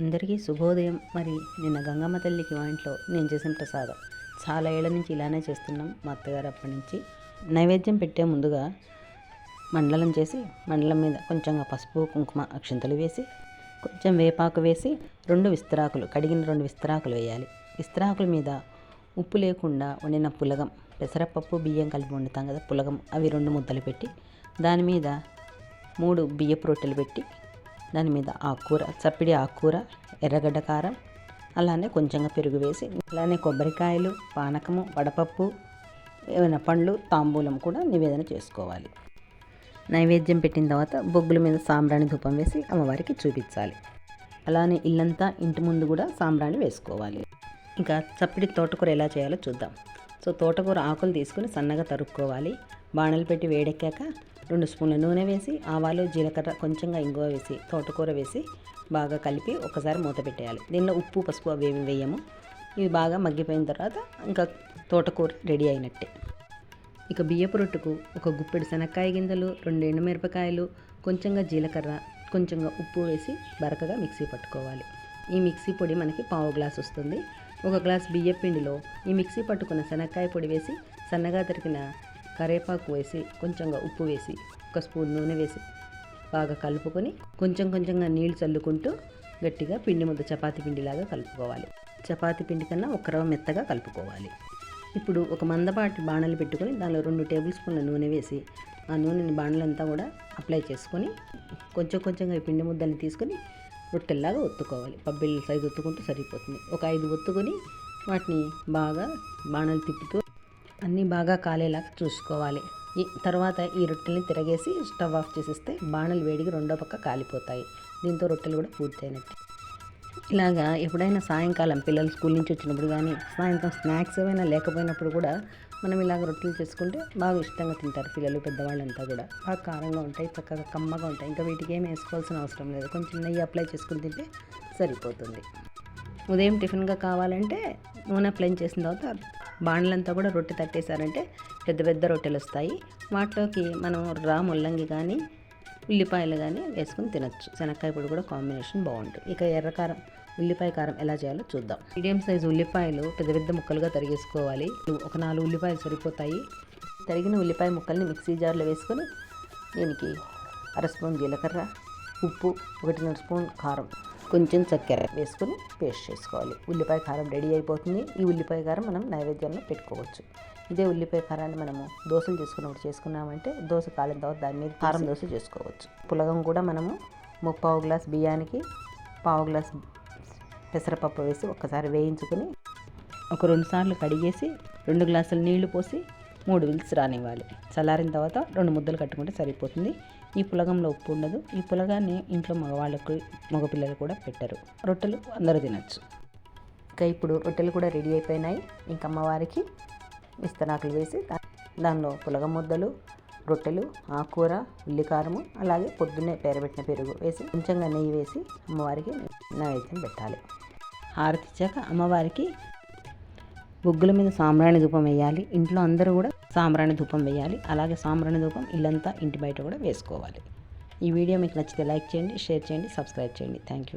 అందరికీ శుభోదయం. మరి నిన్న గంగమ్మ తల్లికి మా ఇంట్లో నేను చేసిన ప్రసాదం. చాలా ఏళ్ళ నుంచి ఇలానే చేస్తున్నాం. మా అత్తగారు అప్పటి నుంచి నైవేద్యం పెట్టే ముందుగా మండలం చేసి మండలం మీద కొంచెంగా పసుపు కుంకుమ అక్షింతలు వేసి కొంచెం వేపాకు వేసి రెండు విస్తరాకులు కడిగిన రెండు విస్తరాకులు వేయాలి. విస్తరాకుల మీద ఉప్పు లేకుండా వండిన పులగం పెసరపప్పు బియ్యం కలిపి వండుతాం కదా పులగం అవి రెండు ముద్దలు పెట్టి దాని మీద మూడు బియ్యపు రొట్టెలు పెట్టి దాని మీద ఆకుకూర చప్పిడి ఆకుకూర ఎర్రగడ్డ కారం అలానే కొంచెంగా పెరుగు వేసి అలానే కొబ్బరికాయలు పానకము వడపప్పు ఏమైనా పండ్లు తాంబూలం కూడా నివేదన చేసుకోవాలి. నైవేద్యం పెట్టిన తర్వాత బొగ్గుల మీద సాంబ్రాణి ధూపం వేసి అమ్మవారికి చూపించాలి. అలానే ఇల్లంతా ఇంటి ముందు కూడా సాంబ్రాణి వేసుకోవాలి. ఇంకా చప్పిడి తోటకూర ఎలా చేయాలో చూద్దాం. సో తోటకూర ఆకులు తీసుకుని సన్నగా తరుక్కోవాలి. బాణలు పెట్టి వేడెక్కాక రెండు స్పూన్ల నూనె వేసి ఆవాలు జీలకర్ర కొంచెంగా ఇంగువ వేసి తోటకూర వేసి బాగా కలిపి ఒకసారి మూత పెట్టేయాలి. దీనిలో ఉప్పు పసుపు అవి ఏమి వేయము. ఇవి బాగా మగ్గిపోయిన తర్వాత ఇంకా తోటకూర రెడీ అయినట్టే. ఇక బియ్యపు రొట్టుకు ఒక గుప్పెడు శనక్కాయ గింజలు రెండు ఎండుమిరపకాయలు కొంచెంగా జీలకర్ర కొంచెంగా ఉప్పు వేసి బరకగా మిక్సీ పట్టుకోవాలి. ఈ మిక్సీ పొడి మనకి పావు గ్లాస్ వస్తుంది. ఒక గ్లాస్ బియ్య పిండిలో ఈ మిక్సీ పట్టుకున్న శనక్కాయ పొడి వేసి సన్నగా తరిగిన కరేపాకు వేసి కొంచెంగా ఉప్పు వేసి ఒక స్పూన్ నూనె వేసి బాగా కలుపుకొని కొంచెం కొంచెంగా నీళ్ళు చల్లుకుంటూ గట్టిగా పిండి ముద్ద చపాతి పిండిలాగా కలుపుకోవాలి. చపాతి పిండి కన్నా ఒక రవ్వ మెత్తగా కలుపుకోవాలి. ఇప్పుడు ఒక మందపాటి బాణలు పెట్టుకొని దానిలో రెండు టేబుల్ స్పూన్ల నూనె వేసి ఆ నూనెని బాణలంతా కూడా అప్లై చేసుకొని కొంచెం కొంచెంగా ఈ పిండి ముద్దల్ని తీసుకొని రొట్టెల్లాగా ఒత్తుకోవాలి. పబ్బిళ్ళ సైజు ఒత్తుకుంటూ సరిపోతుంది. ఒక ఐదు ఒత్తుకొని వాటిని బాగా బాణలు తిప్పుతూ అన్నీ బాగా కాలేలాగా చూసుకోవాలి. ఈ తర్వాత ఈ రొట్టెల్ని తిరగేసి స్టవ్ ఆఫ్ చేసేస్తే బాణలు వేడికి రెండో పక్క కాలిపోతాయి. దీంతో రొట్టెలు కూడా పూర్తయినట్టు. ఇలాగా ఎప్పుడైనా సాయంకాలం పిల్లలు స్కూల్ నుంచి వచ్చినప్పుడు కానీ సాయంత్రం స్నాక్స్ ఏమైనా లేకపోయినప్పుడు కూడా మనం ఇలాగ రొట్టెలు చేసుకుంటే బాగా ఇష్టంగా తింటారు పిల్లలు పెద్దవాళ్ళంతా కూడా. బాగా కారంగా ఉంటాయి చక్కగా కమ్మగా ఉంటాయి. ఇంకా వీటికి ఏమి వేసుకోవాల్సిన అవసరం లేదు. కొంచెం నెయ్యి అప్లై చేసుకుని తింటే సరిపోతుంది. ఉదయం టిఫిన్గా కావాలంటే నూనె అప్లై చేసిన తర్వాత బాణలంతా కూడా రొట్టె తట్టేశారంటే పెద్ద పెద్ద రొట్టెలు వస్తాయి. వాటిలోకి మనం రా ముల్లంగి కానీ ఉల్లిపాయలు కానీ వేసుకొని తినచ్చు. శనక్కాయ పొడి కూడా కాంబినేషన్ బాగుంటుంది. ఇక ఎర్రకారం ఉల్లిపాయ కారం ఎలా చేయాలో చూద్దాం. మీడియం సైజు ఉల్లిపాయలు పెద్ద పెద్ద ముక్కలుగా తరిగేసుకోవాలి. ఒక నాలుగు ఉల్లిపాయలు సరిపోతాయి. తరిగిన ఉల్లిపాయ ముక్కల్ని మిక్సీ జార్లో వేసుకొని దీనికి అర స్పూన్ జీలకర్ర ఉప్పు ఒకటిన్నర స్పూన్ కారం. కొంచెం చక్కెర వేసుకొని పేస్ట్ చేసుకోవాలి. ఉల్లిపాయ కారం రెడీ అయిపోతుంది. ఈ ఉల్లిపాయ కారం మనం నైవేద్యంలో పెట్టుకోవచ్చు. ఇదే ఉల్లిపాయ కారాన్ని మనము దోశలు చేసుకున్నప్పుడు చేసుకున్నామంటే దోశ కాలిన తర్వాత దాని మీద కారం దోశ. చేసుకోవచ్చు. పులగం కూడా మనము ముప్పావు గ్లాస్ బియ్యానికి పావు గ్లాస్ పెసరపప్పు వేసి ఒక్కసారి వేయించుకొని ఒక రెండు సార్లు కడిగేసి రెండు గ్లాసులు నీళ్ళు పోసి మూడు విల్స్ రానివ్వాలి. చల్లారిన తర్వాత రెండు ముద్దలు కట్టుకుంటే సరిపోతుంది. ఈ పులగంలో ఉప్పు ఉండదు. ఈ పులగాన్ని ఇంట్లో మగవాళ్ళకు మగపిల్లలు కూడా పెట్టరు. రొట్టెలు అందరూ తినచ్చు. ఇంకా ఇప్పుడు రొట్టెలు కూడా రెడీ అయిపోయినాయి. ఇంకా అమ్మవారికి విస్తరాకులు వేసి దానిలో పులగ ముద్దలు రొట్టెలు ఆకుకూర ఉల్లికారము అలాగే పొద్దున్నే పేరబెట్టిన పెరుగు వేసి కొంచెంగా నెయ్యి వేసి అమ్మవారికి నైవేద్యం పెట్టాలి. హారతి ఇచ్చాక అమ్మవారికి బొగ్గుల మీద సాంబ్రాణి ధూపం వేయాలి. ఇంట్లో అందరూ కూడా సాంబ్రాణి ధూపం వేయాలి. అలాగే సాంబ్రాణి ధూపం ఇల్లంతా ఇంటి బయట కూడా వేసుకోవాలి. ఈ వీడియో మీకు నచ్చితే లైక్ చేయండి షేర్ చేయండి సబ్స్క్రైబ్ చేయండి. Thank you